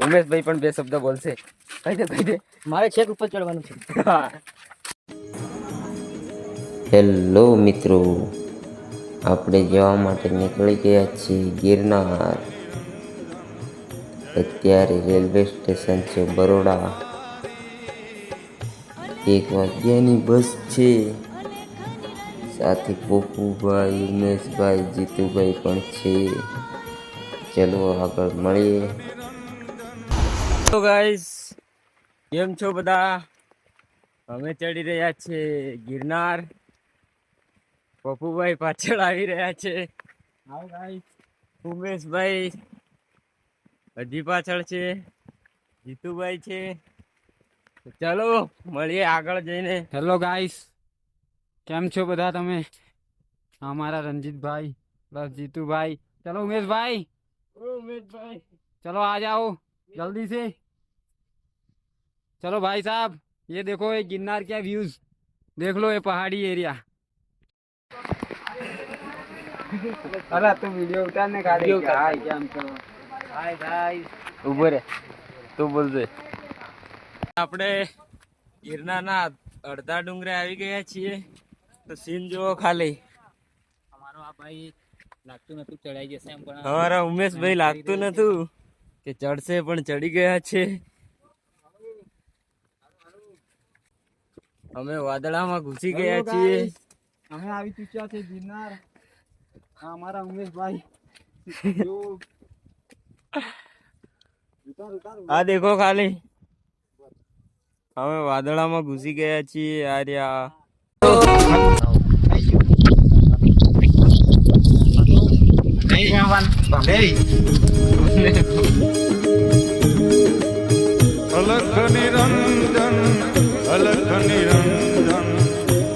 ઉમેશભાઈ પણ બે શબ્દ બોલશે. કહી દે કહી દે. મારે છેક ઉપર ચડવાનું છે. હેલો મિત્રો આપણે જવા માટે નીકળી ગયા છીએ ગિરનાર. અત્યારે રેલવે સ્ટેશન છે બરોડા. એક વાગ્યાની બસ છે. સાથે પોપુભાઈ ઉમેશભાઈ જીતુભાઈ પણ છે. ચલો આગળ મળીએ. તો ગાઈસ કેમ છો બધા? અમે ચડી રહ્યા છે ગિરનાર. પપ્પુભાઈ પાછળ આવી રહ્યા છે. આવો ગાઈસ ઉમેશભાઈ હજી પાછળ છે. જીતુભાઈ છે. ચાલો મળીએ આગળ જઈને. હેલો ગાઈસ કેમ છો બધા તમે? અમારા રણજીતભાઈ બસ જીતુભાઈ. ચાલો ઉમેશભાઈ. ઉમેશભાઈ. ચાલો આ જાઓ जल्दी से चलो भाई साहब ये देखो ये गिरनार का व्यूज देख लो ये पहाड़ी एरिया अरे तू वीडियो उतारने का Video उतार। हाय क्या हम करो હાય ગાઈસ ઉભો રે તું બોલજે આપણે ગિરનારના અડધા ડુંગરે આવી ગયા છીએ તો સીન જુઓ ખાલી અમારો આ ભાઈ લાગતું નતું ચડાઈ જશે એમ પણ અમારા ઉમેશભાઈ લાગતું નતું કે ચડશે પણ ચડી ગયા છે. અમે વાદળામાં ઘૂસી ગયા છીએ. અમે આવી ચૂક્યા છે ગિરનાર. આ અમારા ઉમેશભાઈ. આ દેખો ખાલી. અમે વાદળામાં ઘૂસી ગયા છીએ આ રહ્યા અલખ નિરંજન અલખ નિરંજન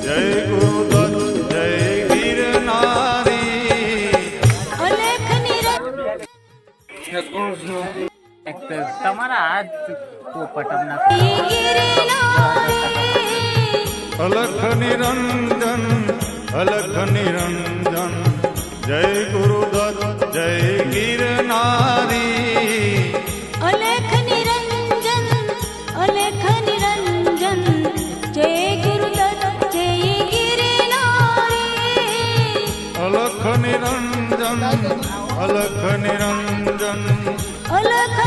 જય ગુરુદત્ત જય ગિરનારી અલેખ નિરંજન તમારા હાથ પોપટમ ના અલખ નિરંજન અલખ નિરંજન જય ગુરુદત્ત જય ગિરનારી અલેખ નિરંજન અલેખ નિરંજન જય ગુરુદત્ત જય ગિરનારી અલખ નિરંજન અલખ નિરંજન અલખ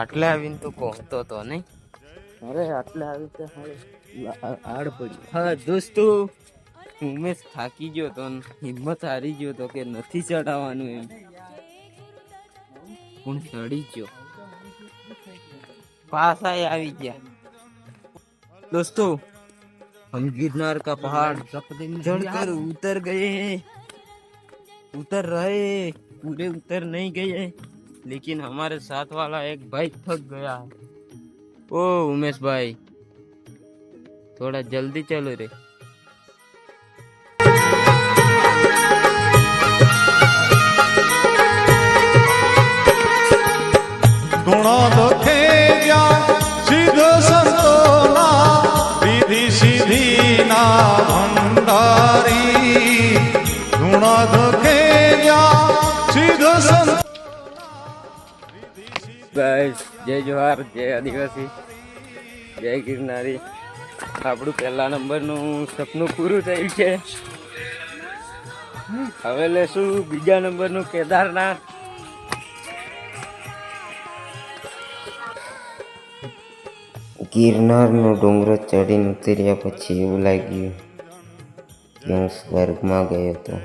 આટલે આવીને તો કહોતો તો નહીં. અરે આટલે આવી તો આડ પડી. હા દોસ્તો ઉમેશ થાકી ગયો તો હિંમત હારી ગયો તો કે નથી ચડાવવાનું એમ. પણ ચડી ગયો? પાસા આવી ગયા. દોસ્તો હમ गिरનાર કા પહાડ ચડકર ઉતર ગયે. ઉતર રહે પૂરે ઉતર નહીં ગયે. लेकिन हमारे साथ वाला एक भाई थक गया। है ओ, उमेश भाई, थोड़ा जल्दी चलो रे। ધૂણો ગાઈસ જય જોહાર, જય આદિવાસી, જય ગિરનારી. આપણું પહેલા નંબરનું સપનું પૂરું થયું છે. હવે લેશું બીજા નંબરનું કેદારનાથ. ગિરનારનો ડુંગરો ચડીને ઉતર્યા પછી એવું લાગ્યું કે હું સ્વર્ગમાં ગયો હતો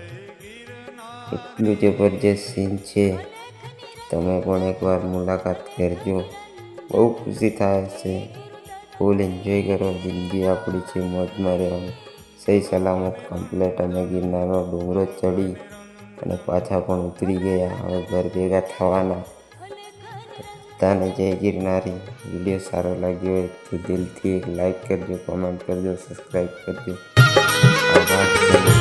એટલું જબરજસ્ત સીન છે. તમે પણ એકવાર મુલાકાત કરજો. બહુ ખુશી થાય છે. ફૂલ એન્જોય કરો. જિંદગી આપણી છે મોજમાં રહેવાનું. સહી સલામત કમ્પ્લેટ અમે ગિરનારનો ડુંગરો ચડી અને પાછા પણ ઉતરી ગયા. હવે ઘર ભેગા થવાના. બધાને જય ગિરનારી. વીડિયો સારો લાગ્યો હોય તો દિલથી એક લાઈક કરજો કોમેન્ટ કરજો સબસ્ક્રાઈબ કરજો. આભાર.